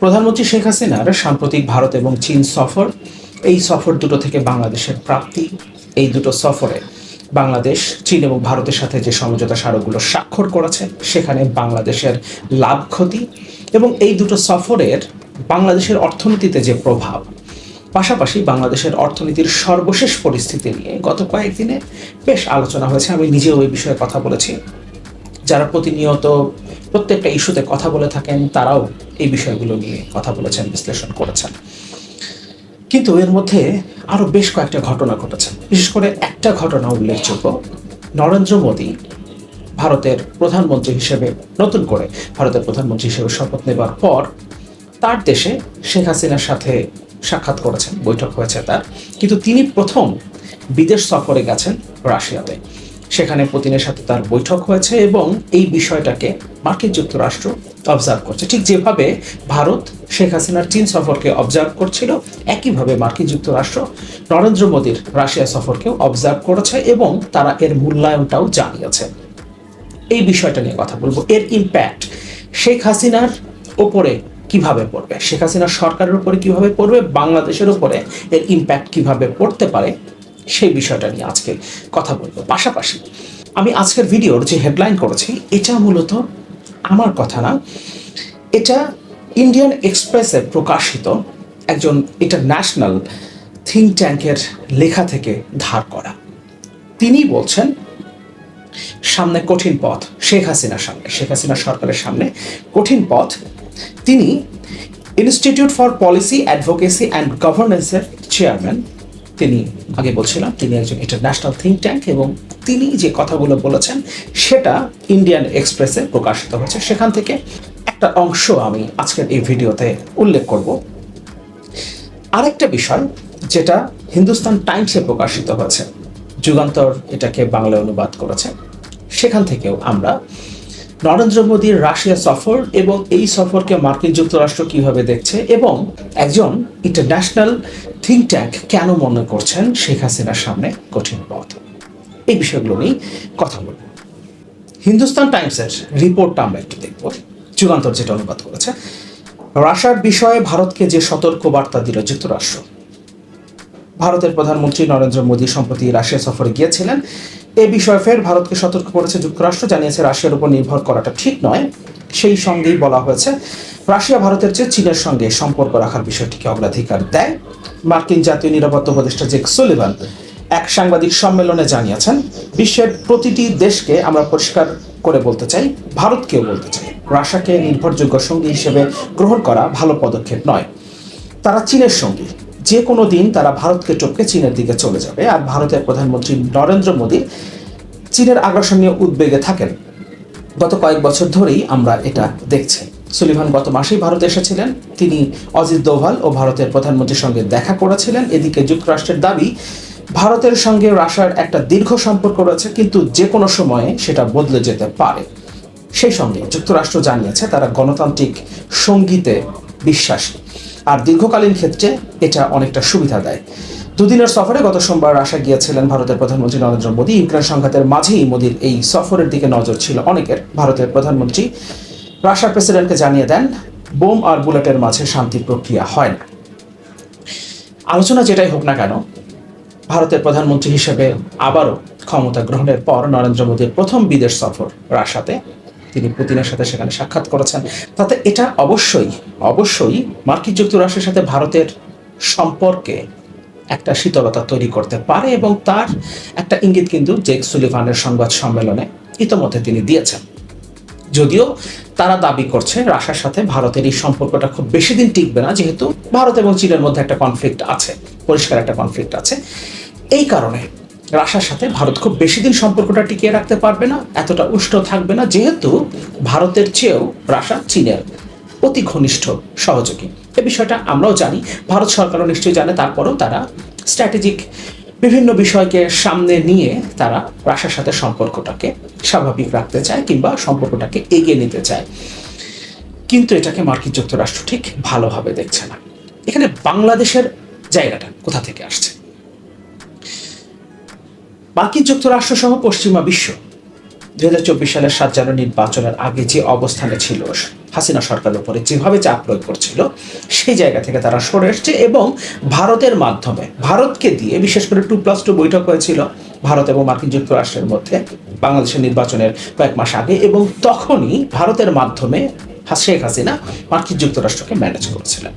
প্রধানমন্ত্রী শেখ হাসিনার সাম্প্রতিক ভারত এবং চীন সফর। এই সফর দুটো থেকে বাংলাদেশের প্রাপ্তি। এই দুটো সফরে বাংলাদেশ, চীন এবং ভারতের সাথে যে সমঝোতা স্মারকগুলো স্বাক্ষর করেছে, সেখানে বাংলাদেশের লাভ ক্ষতি এবং এই দুটো সফরের বাংলাদেশের অর্থনীতিতে যে প্রভাব, পাশাপাশি বাংলাদেশের অর্থনীতির সর্বশেষ পরিস্থিতি নিয়ে গত কয়েকদিনে বেশ আলোচনা হয়েছে। আমি নিজেও এই বিষয়ে কথা বলেছি। যারা প্রতিনিয়ত প্রত্যেকটা ইস্যুতে কথা বলে থাকেন, তারাও এই বিষয়গুলো নিয়ে কথা বলেছেন, বিশ্লেষণ করেছেন। কিন্তু এর মধ্যে আরও বেশ কয়েকটা ঘটনা ঘটেছে। বিশেষ করে একটা ঘটনা উল্লেখযোগ্য, নরেন্দ্র মোদী ভারতের প্রধানমন্ত্রী হিসেবে, নতুন করে ভারতের প্রধানমন্ত্রী হিসেবে শপথ নেবার পর তার দেশে শেখ হাসিনার সাথে সাক্ষাৎ করেছেন, বৈঠক হয়েছে তার। কিন্তু তিনি প্রথম বিদেশ সফরে গেছেন রাশিয়াতে। সেখানে পুতিনের সাথে তার বৈঠক হয়েছে এবং এই বিষয়টাকে মার্কিন যুক্তরাষ্ট্র অবজার্ভ করছে। ঠিক যেভাবে ভারত শেখ হাসিনার চীন সফরকে অবজার্ভ করছিল, একইভাবে মার্কিন যুক্তরাষ্ট্র নরেন্দ্র মোদীর রাশিয়া সফরকেও অবজার্ভ করেছে এবং তারা এর মূল্যায়নটাও জানিয়েছে। এই বিষয়টা নিয়ে কথা বলব। এর ইম্প্যাক্ট শেখ হাসিনার ওপরে কীভাবে পড়বে? শেখ হাসিনার সরকারের উপরে কীভাবে পড়বে? বাংলাদেশের উপরে এর ইম্প্যাক্ট কীভাবে পড়তে পারে? সেই বিষয়টা নিয়ে আজকে কথা বলব। পাশাপাশি আমি আজকের ভিডিওর যে হেডলাইন করেছি, এটা মূলত আমার কথা না, এটা ইন্ডিয়ান এক্সপ্রেসে প্রকাশিত একজন ইন্টারন্যাশনাল থিঙ্ক ট্যাঙ্কের লেখা থেকে ধার করা। তিনি বলছেন, সামনে কঠিন পথ, শেখ হাসিনার সামনে, শেখ হাসিনা সরকারের সামনে কঠিন পথ। তিনি institute for policy advocacy and গভর্নেন্সের chairman তিনি আগে বলছিলাম, তিনি একজন ইন্টারন্যাশনাল থিঙ্ক ট্যাঙ্ক এবং তিনি যে কথাগুলো বলেছেন, সেটা ইন্ডিয়ান এক্সপ্রেসে প্রকাশিত হয়েছে। সেখান থেকে একটা অংশ আমি আজকের এই ভিডিওতে উল্লেখ করব। আরেকটা বিষয়, যেটা হিন্দুস্তান টাইমসে প্রকাশিত হয়েছে, যুগান্তর এটাকে বাংলায় অনুবাদ করেছে, সেখান থেকেও আমরা নরেন্দ্র মোদীর রাশিয়া সফর এবং এই সফরকে মার্কিন যুক্তরাষ্ট্র কীভাবে দেখছে এবং একজন ইন্টারন্যাশনাল থিঙ্ক ট্যাঙ্ক কেন মনে করছেন শেখ হাসিনার সামনে কঠিন পথ? এই বিষয়গুলো নিয়ে কথা বলব। হিন্দুস্তান টাইমসের রিপোর্টটা আমরা একটু দেখব। যুগান্তর যেটা অনুবাদ করেছে, রাশিয়ার বিষয়ে ভারতকে যে সতর্ক বার্তা দিল যুক্তরাষ্ট্র। ভারতের প্রধানমন্ত্রী নরেন্দ্র মোদী সম্প্রতি রাশিয়া সফরে গিয়েছিলেন। এ বিষয়ে ফের ভারতকে সতর্ক করেছে যুক্তরাষ্ট্র, জানিয়েছে রাশিয়ার উপর নির্ভর করাটা ঠিক নয়। সেই সঙ্গেই বলা হয়েছে, রাশিয়া ভারতের চেয়ে চীনের সঙ্গে সম্পর্ক রাখার বিষয়টিকে অগ্রাধিকার দেয়। মার্কিন জাতীয় নিরাপত্তা উপদেষ্টা জেক সুলিভান এক সাংবাদিক সম্মেলনে জানিয়েছেন, বিশ্বের প্রতিটি দেশকে আমরা পরিষ্কার করে বলতে চাই, ভারতকেও বলতে চাই। রাশিয়াকে নির্ভরযোগ্য সঙ্গী হিসেবে গ্রহণ করা ভালো পদক্ষেপ নয়। তারা চীনের সঙ্গী। যে কোনো দিন তারা ভারতকে টপকে চীনের দিকে চলে যাবে। আর ভারতের প্রধানমন্ত্রী নরেন্দ্র মোদী চীনের আগ্রাসন নিয়ে উদ্বেগে থাকেন। গত কয়েক বছর ধরেই আমরা এটা দেখছি। সুলিভান গত মাসেই ভারতে এসেছিলেন। তিনি অজিত দোভাল ও ভারতের প্রধানমন্ত্রীর সঙ্গে দেখা করেছিলেন। এদিকে যুক্তরাষ্ট্রের দাবি, ভারতের সঙ্গে রাশিয়ার একটা দীর্ঘ সম্পর্ক রয়েছে, কিন্তু যে কোনো সময়ে সেটা বদলে যেতে পারে। সেই সঙ্গে যুক্তরাষ্ট্র জানিয়েছে, তারা গণতান্ত্রিক সঙ্গীতে বিশ্বাসী। আর দীর্ঘকালীন ক্ষেত্রে এটা অনেকটা সুবিধা দেয়। দুদিনের সফরে গত সোমবার আসা গিয়েছিলেন ভারতের প্রধানমন্ত্রী নরেন্দ্র মোদী। ইউক্রেন সংঘাতের মাঝেই মোদীর এই সফরের দিকে নজর ছিল অনেকের। ভারতের প্রধানমন্ত্রী রাশিয়ার প্রেসিডেন্টকে জানিয়ে দেন, বোম আর বুলেটের মাঝে শান্তি প্রক্রিয়া হয় না। আলোচনা যেটাই হোক না কেন, ভারতের প্রধানমন্ত্রী হিসেবে আবারও ক্ষমতা গ্রহণের পর নরেন্দ্র মোদীর প্রথম বিদেশ সফর রাশাতে তিনি পুতিনের সাথে সেখানে সাক্ষাৎ করেছেন। তাতে এটা অবশ্যই অবশ্যই মার্কিন যুক্তরাষ্ট্রের সাথে ভারতের সম্পর্কে একটা শীতলতা তৈরি করতে পারে এবং তার একটা ইঙ্গিত কিন্তু জেক সুলিভানের সংবাদ সম্মেলনে ইতোমধ্যে তিনি দিয়েছেন। যদিও তারা দাবি করছে রাশিয়ার সাথে ভারতের এই সম্পর্কটা খুব বেশি দিন টিকবে না, যেহেতু ভারত এবং চীনের মধ্যে একটা কনফ্লিক্ট আছে, পরিষ্কার একটা কনফ্লিক্ট আছে। এই কারণে রাশিয়ার সাথে ভারত খুব বেশি দিন সম্পর্কটা টিকিয়ে রাখতে পারবে না, এতটা উষ্ণ থাকবে না, যেহেতু ভারতের চেয়েও রাশিয়া চীনের অতি ঘনিষ্ঠ সহযোগী। এ বিষয়টা আমরাও জানি, ভারত সরকারও নিশ্চয়ই জানে, তারপরেও তারা স্ট্র্যাটেজিক বিভিন্ন বিষয়কে সামনে নিয়ে তারা রাশিয়ার সাথে সম্পর্কটাকে স্বাভাবিক রাখতে চায় কিংবা সম্পর্কটাকে এগিয়ে নিতে চায়। কিন্তু এটাকে মার্কিন যুক্তরাষ্ট্র ঠিক ভালোভাবে দেখছে না। এখানে বাংলাদেশের জায়গাটা কোথা থেকে আসছে? মার্কিন যুক্তরাষ্ট্র সহ পশ্চিমা বিশ্ব। দুই হাজার চব্বিশ সালের সাত জানুয়ারি নির্বাচনের আগে যে অবস্থানে ছিল, হাসিনা সরকারের উপরে যেভাবে চাপ প্রয়োগ করছিল, সেই জায়গা থেকে তারা সরে এসছে এবং ভারতের মাধ্যমে, ভারতকে দিয়ে বিশেষ করে টু প্লাস টু বৈঠক হয়েছিল, ভারত এবং মার্কিন যুক্তরাষ্ট্রের মধ্যে বাংলাদেশের নির্বাচনের কয়েক মাস আগে এবং তখনই ভারতের মাধ্যমে শেখ হাসিনা মার্কিন যুক্তরাষ্ট্রকে ম্যানেজ করেছিলেন।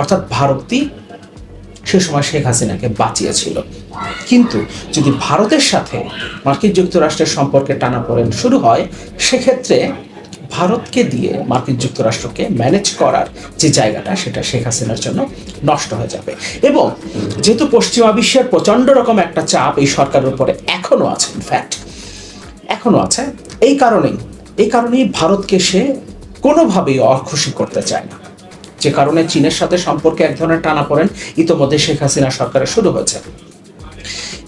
অর্থাৎ ভারতই সে সময় শেখ হাসিনাকে বাঁচিয়েছিল। কিন্তু যদি ভারতের সাথে মার্কিন যুক্তরাষ্ট্রের সম্পর্কে টানাপোড়েন শুরু হয়, সেক্ষেত্রে ভারতকে দিয়ে মার্কিন যুক্তরাষ্ট্রকে ম্যানেজ করার যে জায়গাটা, সেটা শেখ হাসিনার জন্য নষ্ট হয়ে যাবে। এবং যেহেতু পশ্চিমা বিশ্বের প্রচণ্ড রকম একটা চাপ এই সরকারের উপরে এখনও আছে ইনফ্যাক্ট এখনও আছে, এই কারণেই এই কারণেই ভারতকে সে কোনোভাবেই অখুশি করতে চায় না। যে কারণে চীনের সাথে সম্পর্কে এক ধরনের টানা পড়েন ইতোমধ্যে শেখ হাসিনা সরকারের শুরু হয়েছে।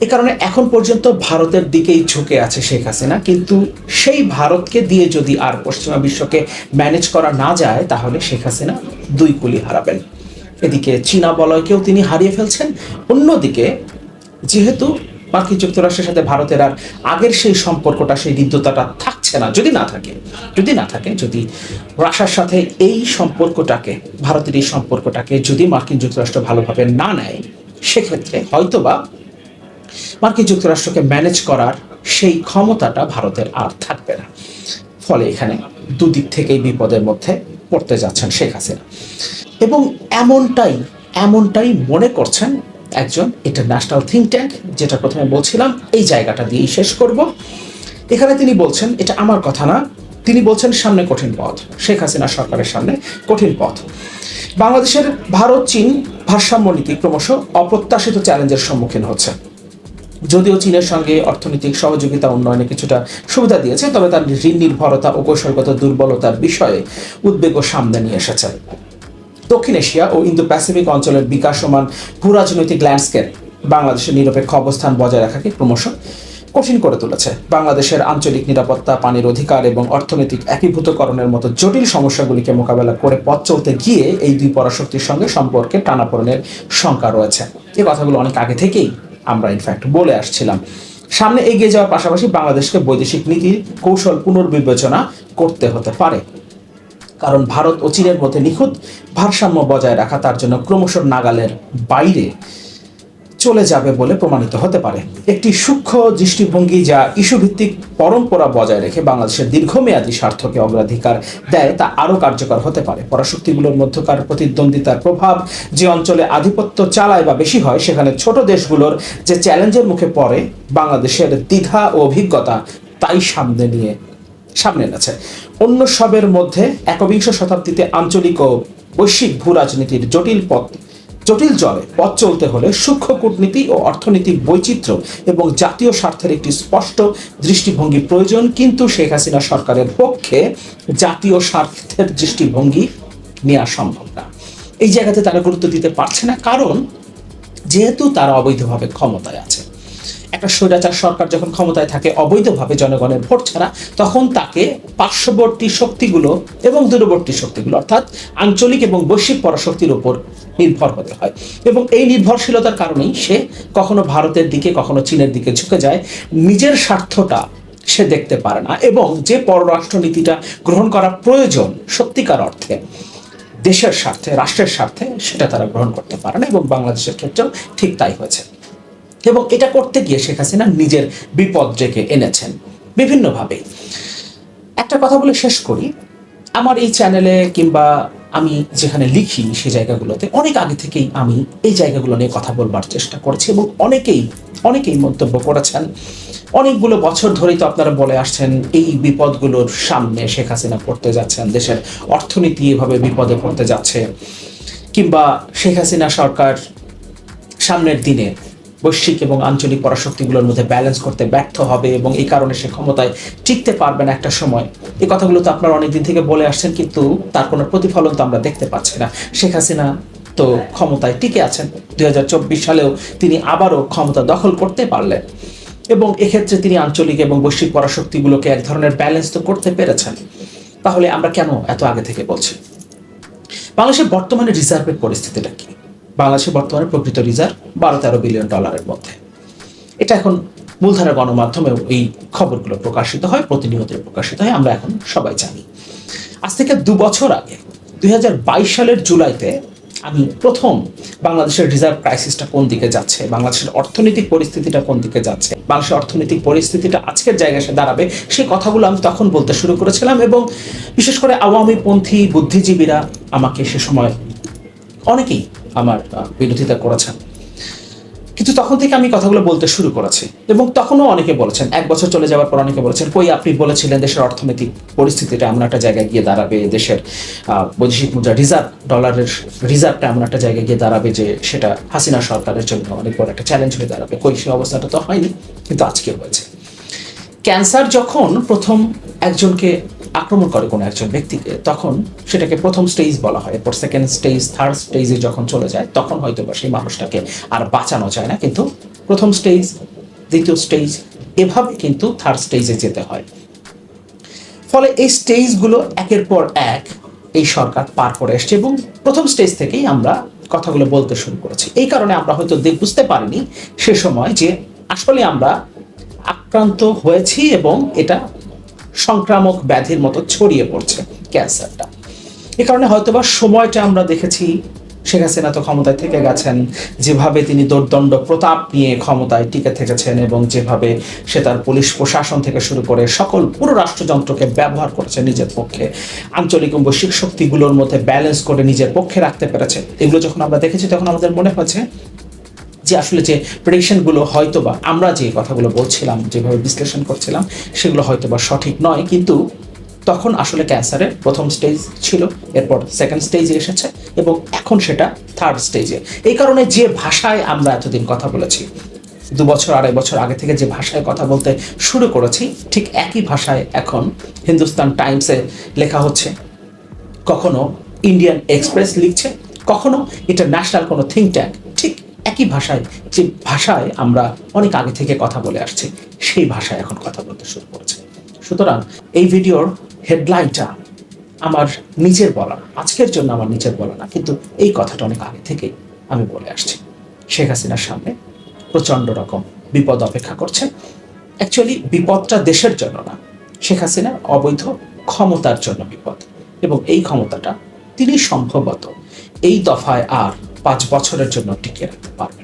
এ কারণে এখন পর্যন্ত ভারতের দিকেই ঝুঁকে আছে শেখ হাসিনা, কিন্তু সেই ভারতকে দিয়ে যদি আর পশ্চিমা বিশ্বকে ম্যানেজ করা না যায়, তাহলে শেখ হাসিনা দুই কুলি হারাবেন। এদিকে চীনা বলয়কেও তিনি হারিয়ে ফেলছেন, অন্যদিকে যেহেতু মার্কিন যুক্তরাষ্ট্রের সাথে ভারতের আর আগের সেই সম্পর্কটা, সেই হৃদ্যতাটা থাকছে না, যদি না থাকে, যদি না থাকে, যদি রাশিয়ার সাথে এই সম্পর্কটাকে, ভারতের এই সম্পর্কটাকে যদি মার্কিন যুক্তরাষ্ট্র ভালোভাবে না নেয়, সেক্ষেত্রে হয়তোবা মার্কিন যুক্তরাষ্ট্রকে ম্যানেজ করার সেই ক্ষমতাটা ভারতের আর থাকবে না। ফলে এখানে দুদিক থেকেই বিপদের মধ্যে পড়তে যাচ্ছেন শেখ হাসিনা। এবং এমনটাই এমনটাই মনে করছেন একজন ইন্টারন্যাশনাল থিঙ্ক ট্যাঙ্ক যেটা প্রথমে বলছিলাম, এই জায়গাটা দিয়েই শেষ করব। এখানে তিনি বলছেন, এটা আমার কথা না। তিনি বলছেন, সামনে কঠিন পথ। শেখ হাসিনা সরকারের সামনে কঠিন পথ। বাংলাদেশের ভারত, চীন ভারসাম্য নীতি ক্রমশ অপ্রত্যাশিত চ্যালেঞ্জের সম্মুখীন হচ্ছে। যদিও চীনের সঙ্গে অর্থনৈতিক সহযোগিতা, উন্নয়নে কিছুটা সুবিধা দিয়েছে, তবে তার ঋণ নির্ভরতা ও কৌশলগত দুর্বলতার বিষয়ে উদ্বেগও সামনে নিয়ে এসেছে। দক্ষিণ এশিয়া ও ইন্দো প্যাসিফিক অঞ্চলের বিকাশমান ভূরাজনৈতিক ল্যান্ডস্কেপ বাংলাদেশের নিরপেক্ষ অবস্থান বজায় রাখাকে ক্রমশ কঠিন করে তুলেছে। বাংলাদেশের আঞ্চলিক নিরাপত্তা, পানির অধিকার এবং অর্থনৈতিক একীভূতকরণের মতো জটিল সমস্যাগুলিকে মোকাবেলা করে পথ চলতে গিয়ে এই দুই পরাশক্তির সঙ্গে সম্পর্কে টানাপোড়েনের শঙ্কা রয়েছে। এই কথাগুলো অনেক আগে থেকেই আমরা ইনফ্যাক্ট বলে আসছিলাম। সামনে এগিয়ে যাওয়ার পাশাপাশি বাংলাদেশকে বৈদেশিক নীতির কৌশল পুনর্বিবেচনা করতে হতে পারে। কারণ ভারত ও চীনের মধ্যে নিখুঁত ভারসাম্য বজায় রাখা তার জন্য ক্রমশ নাগালের বাইরে চলে যাবে বলে প্রমাণিত হতে পারে। একটি সূক্ষ্ম দৃষ্টিভঙ্গি যা ইস্যুভিত্তিক পরম্পরা বজায় রেখে বাংলাদেশের দীর্ঘমেয়াদী স্বার্থকে অগ্রাধিকার দেয় তা আরও কার্যকর হতে পারে। পরাশক্তিগুলোর মধ্যকার প্রতিদ্বন্দ্বিতার প্রভাব যে অঞ্চলে আধিপত্য চালায় বা বেশি হয়, সেখানে ছোট দেশগুলোর যে চ্যালেঞ্জের মুখে পড়ে বাংলাদেশের দ্বিধা ও অভিজ্ঞতা তাই সামনে নিয়ে সামনে এনেছে। অন্য সবের মধ্যে একবিংশ শতাব্দীতে আঞ্চলিক ও বৈশ্বিক ভূ রাজনীতির জটিল পথ, জটিল জলে পথ চলতে হলে সূক্ষ্ম কূটনীতি ও অর্থনৈতিক বৈচিত্র্য এবং জাতীয় স্বার্থের একটি স্পষ্ট দৃষ্টিভঙ্গি প্রয়োজন। কিন্তু শেখ হাসিনা সরকারের পক্ষে জাতীয় স্বার্থের দৃষ্টিভঙ্গি নেওয়া সম্ভব না। এই জায়গাতে তারা গুরুত্ব দিতে পারছে না, কারণ যেহেতু তারা অবৈধভাবে ক্ষমতায় আছে। একটা স্বৈরাচার সরকার যখন ক্ষমতায় থাকে, অবৈধভাবে জনগণের ভোট ছাড়া, তখন তাকে পার্শ্ববর্তী শক্তিগুলো এবং দূরবর্তী শক্তিগুলো, অর্থাৎ আঞ্চলিক এবং বৈশ্বিক পরাশক্তির উপর নির্ভর হতে হয়। এবং এই নির্ভরশীলতার কারণেই সে কখনো ভারতের দিকে, কখনো চীনের দিকে ঝুঁকে যায়। নিজের স্বার্থটা সে দেখতে পারে না এবং যে পররাষ্ট্রনীতিটা গ্রহণ করা প্রয়োজন সত্যিকার অর্থে, দেশের স্বার্থে, রাষ্ট্রের স্বার্থে, সেটা তারা গ্রহণ করতে পারে না এবং বাংলাদেশের ক্ষেত্রেও ঠিক তাই হয়েছে। এবং এটা করতে গিয়ে শেখ হাসিনা নিজের বিপদ ডেকে এনেছেন বিভিন্নভাবে। একটা কথা বলে শেষ করি। আমার এই চ্যানেলে কিংবা আমি যেখানে লিখি সেই জায়গাগুলোতে অনেক আগে থেকেই আমি এই জায়গাগুলো নিয়ে কথা বলবার চেষ্টা করেছি এবং অনেকেই অনেকেই মন্তব্য করেছেন। অনেকগুলো বছর ধরেই তো আপনারা বলে আসছেন, এই বিপদগুলোর সামনে শেখ হাসিনা পড়তে যাচ্ছেন, দেশের অর্থনীতি এভাবে বিপদে পড়তে যাচ্ছে। কিংবা শেখ হাসিনা সরকার সামনের দিনে বৈশ্বিক এবং আঞ্চলিক পরাশক্তিগুলোর মধ্যে ব্যালেন্স করতে ব্যর্থ হবে এবং এই কারণে সে ক্ষমতায় টিকতে পারবে না একটা সময়। এই কথাগুলো তো আপনারা অনেকদিন থেকে বলে আসছেন, কিন্তু তার কোনো প্রতিফলন তো আমরা দেখতে পাচ্ছি না। শেখ হাসিনা তো ক্ষমতায় টিকে আছেন। দুই হাজার চব্বিশ সালেও তিনি আবারও ক্ষমতা দখল করতে পারলেন। এবং এক্ষেত্রে তিনি আঞ্চলিক এবং বৈশ্বিক পরাশক্তিগুলোকে এক ধরনের ব্যালেন্স তো করতে পেরেছেন। তাহলে আমরা কেন এত আগে থেকে বলছি? বাংলাদেশের বর্তমানে রিজার্ভের পরিস্থিতিটা কি? বাংলাদেশের বর্তমানে প্রকৃত রিজার্ভ বারো তেরো বিলিয়ন ডলারের মধ্যে। এটা এখন মূলধারা গণমাধ্যমেও এই খবরগুলো প্রকাশিত হয় প্রতিনিয়ত প্রকাশিত হয়, আমরা এখন সবাই জানি। আজ থেকে দু বছর আগে, দুই হাজার বাইশ সালের জুলাইতে আমি প্রথম বাংলাদেশের রিজার্ভ ক্রাইসিসটা কোন দিকে যাচ্ছে, বাংলাদেশের অর্থনৈতিক পরিস্থিতিটা কোন দিকে যাচ্ছে, বাংলাদেশের অর্থনৈতিক পরিস্থিতিটা আজকের জায়গায় এসে দাঁড়াবে, সেই কথাগুলো আমি তখন বলতে শুরু করেছিলাম এবং বিশেষ করে আওয়ামীপন্থী বুদ্ধিজীবীরা আমাকে সে সময় অনেকেই আমার বিরোধিতা করেছেন। কিন্তু তখন থেকে আমি কথাগুলো বলতে শুরু করেছি এবং তখনও অনেকে বলেছেন, এক বছর চলে যাওয়ার পর অনেকে বলেছেন, কই আপনি বলেছিলেন দেশের অর্থনৈতিক পরিস্থিতিটা এমন একটা জায়গায় গিয়ে দাঁড়াবে, দেশের বৈদেশিক মুদ্রা রিজার্ভ, ডলারের রিজার্ভটা এমন একটা জায়গায় গিয়ে দাঁড়াবে যে সেটা হাসিনা সরকারের জন্য অনেক বড় একটা চ্যালেঞ্জ হয়ে দাঁড়াবে। কই সেই অবস্থাটা তো হয়নি, কিন্তু আজকে হয়েছে। ক্যান্সার যখন প্রথম একজনকে আক্রমণ করে কোনো একজন ব্যক্তিকে, তখন সেটাকে প্রথম স্টেজ বলা হয়। এরপর সেকেন্ড স্টেজ থার্ড স্টেজে যখন চলে যায়, তখন হয়তো বা সেই মানুষটাকে আর বাঁচানো যায় না। কিন্তু প্রথম স্টেজ দ্বিতীয় স্টেজ এভাবে কিন্তু থার্ড স্টেজে যেতে হয়। ফলে এই স্টেজগুলো একের পর এক এই সরকার পার করে এসছে এবং প্রথম স্টেজ থেকেই আমরা কথাগুলো বলতে শুরু করেছি। এই কারণে আমরা হয়তো বুঝতে পারিনি সে সময় যে আসলে আমরা আক্রান্ত হয়েছি এবং এটা সংক্রামক ব্যাধির মতো ছড়িয়ে পড়ছে ক্যান্সারটা। এ কারণে হয়তোবা সময়টা আমরা দেখেছি, শেখ হাসিনা তো ক্ষমতায় থেকে গেছেন, যেভাবে তিনি দোর্দণ্ড প্রতাপ নিয়ে ক্ষমতায় টিকে থেকেছেন এবং যেভাবে সে তার পুলিশ প্রশাসন থেকে শুরু করে সকল পুরো রাষ্ট্রযন্ত্রকে ব্যবহার করেছে নিজের পক্ষে। আঞ্চলিক এবং বৈশ্বিক শক্তিগুলোর মধ্যে ব্যালেন্স করে নিজের পক্ষে রাখতে পেরেছে। এগুলো যখন আমরা দেখেছি, তখন আমাদের মনে হয়েছে যে আসলে যে প্রেডিকশনগুলো হয়তো বা আমরা যে কথাগুলো বলছিলাম, যেভাবে বিশ্লেষণ করছিলাম, সেগুলো হয়তো বা সঠিক নয়। কিন্তু তখন আসলে ক্যান্সারের প্রথম স্টেজ ছিল, এরপর সেকেন্ড স্টেজে এসেছে এবং এখন সেটা থার্ড স্টেজে এই কারণে যে ভাষায় আমরা এতদিন কথা বলেছি, দু বছর, আড়াই বছর আগে থেকে যে ভাষায় কথা বলতে শুরু করেছি, ঠিক একই ভাষায় এখন হিন্দুস্তান টাইমসে লেখা হচ্ছে, কখনো ইন্ডিয়ান এক্সপ্রেস লিখছে, কখনো ইন্টারন্যাশনাল কোনো থিঙ্ক ট্যাঙ্ক ঠিক একই ভাষায়, যে ভাষায় আমরা অনেক আগে থেকে কথা বলে আসছি, সেই ভাষায় এখন কথা বলতে শুরু করেছে। সুতরাং এই ভিডিওর হেডলাইনটা আমার নিজের বলা আজকের জন্য আমার নিজের বলা না, কিন্তু এই কথাটা অনেক আগে থেকেই আমি বলে আসছি। শেখ হাসিনার সামনে প্রচণ্ড রকম বিপদ অপেক্ষা করছে। অ্যাকচুয়ালি বিপদটা দেশের জন্য না, শেখ হাসিনার অবৈধ ক্ষমতার জন্য বিপদ। এবং এই ক্ষমতাটা তিনি সম্ভবত এই দফায় আর পাঁচ বছরের জন্য টিকিয়ে রাখতে পারবেন